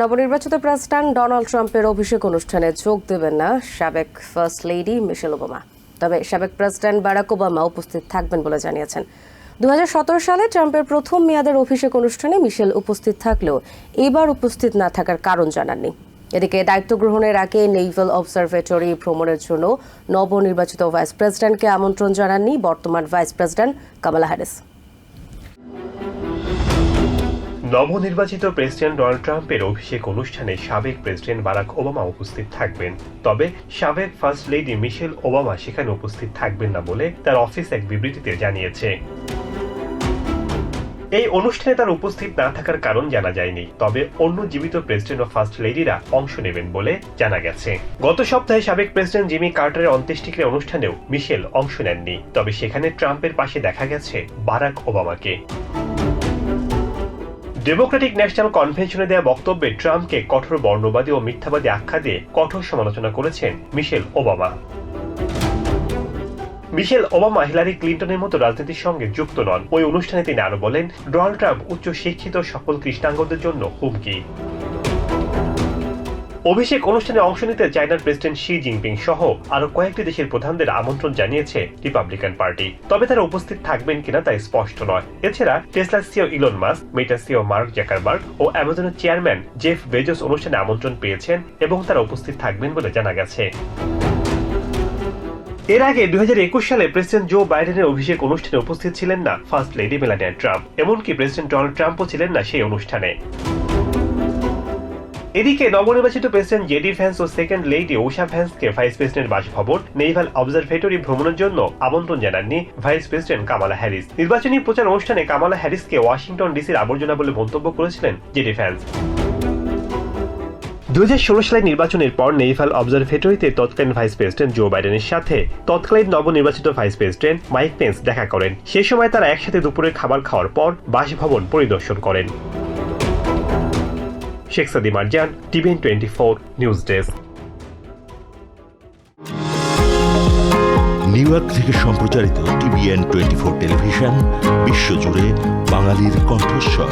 নবনির্বাচিত president Donald ট্রাম্পের অভিষেক অনুষ্ঠানে যোগ দেবেন না সাবেক ফার্স্ট লেডি মিশেল ওবামা। তবে সাবেক প্রেসিডেন্ট বারাক ওবামা উপস্থিত থাকবেন বলে জানিয়েছেন। দু সালে ট্রাম্পের প্রথম মেয়াদের অভিষেক অনুষ্ঠানে মিশেল উপস্থিত থাকলেও এবার উপস্থিত না থাকার কারণ জানাননি। এদিকে দায়িত্ব গ্রহণের আগে নেইভাল অবজারভেটরি ভ্রমণের জন্য নবনির্বাচিত ভাইস প্রেসিডেন্টকে আমন্ত্রণ জানাননি বর্তমান ভাইস প্রেসিডেন্ট কামালা হ্যারিস। নবনির্বাচিত প্রেসিডেন্ট ডোনাল্ড ট্রাম্পের অভিষেক অনুষ্ঠানে সাবেক প্রেসিডেন্ট বারাক ওবামা উপস্থিত থাকবেন। তবে সাবেক ফার্স্ট লেডি মিশেল ওবামা সেখানে উপস্থিত থাকবেন না বলে তার অফিস এক বিবৃতিতে জানিয়েছে। এই অনুষ্ঠানে তার উপস্থিত না থাকার কারণ জানা যায়নি, তবে অন্য জীবিত প্রেসিডেন্ট ও ফার্স্ট লেডিরা অংশ নেবেন বলে জানা গেছে। গত সপ্তাহে সাবেক প্রেসিডেন্ট জিমি কার্টারের অন্ত্যেষ্টিক্রিয়া অনুষ্ঠানেও মিশেল অংশ নেননি, তবে সেখানে ট্রাম্পের পাশে দেখা গেছে বারাক ওবামাকে। ডেমোক্রেটিক ন্যাশনাল কনভেনশনে দেওয়া বক্তব্যে ট্রাম্পকে কঠোর বর্ণবাদী ও মিথ্যাবাদী আখ্যা দিয়ে কঠোর সমালোচনা করেছেন Michelle Obama. Michelle Obama Hillary ক্লিন্টনের মতো রাজনীতির সঙ্গে যুক্ত নন। ওই অনুষ্ঠানে তিনি আরও বলেন, ডোনাল্ড ট্রাম্প উচ্চ শিক্ষিত সফল কৃষ্ণাঙ্গদের জন্য হুমকি। অভিষেক অনুষ্ঠানে অংশ নিতে চায়নার প্রেসিডেন্ট শি জিনপিং সহ আরও কয়েকটি দেশের প্রধানদের আমন্ত্রণ জানিয়েছে রিপাবলিকান পার্টি। তবে তারা উপস্থিত থাকবেন কিনা তা স্পষ্ট নয়। এছাড়া Tesla CEO Elon Musk Meta CEO Mark Zuckerberg ও অ্যামাজনের চেয়ারম্যান জেফ বেজোস অনুষ্ঠানে আমন্ত্রণ পেয়েছেন এবং তারা উপস্থিত থাকবেন বলে জানা গেছে। এর আগে দু হাজার একুশ সালে প্রেসিডেন্ট জো বাইডেনের অভিষেক অনুষ্ঠানে উপস্থিত ছিলেন না ফার্স্ট লেডি মেলানিয়া ট্রাম্প। এমনকি প্রেসিডেন্ট ডোনাল্ড ট্রাম্পও ছিলেন না সেই অনুষ্ঠানে। এদিকে নবনির্বাচিত প্রেসিডেন্ট জেডি ভ্যান্স ও সেকেন্ড লেডি ওশা ভ্যান্সকে ভাইস প্রেসিডেন্ট বাসভবন, নেইভাল অবজারভেটরি ভ্রমণের জন্য আমন্ত্রণ জানাননি ভাইস প্রেসিডেন্ট কামালা হ্যারিস। নির্বাচনী প্রচার অনুষ্ঠানে কামালা হ্যারিসকে ওয়াশিংটন ডিসির আবর্জনা বলে মন্তব্য করেছিলেন জেডি ভ্যান্স। দুই সালের নির্বাচনের পর নেইফাল অবজারভেটরিতে তৎকালীন ভাইস প্রেসিডেন্ট জো বাইডেনের সাথে তৎকালীন নবনির্বাচিত ভাইস প্রেসিডেন্ট মাইক পেন্স দেখা করেন। সে সময় তারা একসাথে দুপুরের খাবার খাওয়ার পর বাসভবন পরিদর্শন করেন। Sheikh Sadi Marjan TVN twenty four news desk New York থেকে সম্প্রচারিত টিভিএন টোয়েন্টি ফোর টেলিভিশন বিশ্বজুড়ে বাঙালির কণ্ঠস্বর।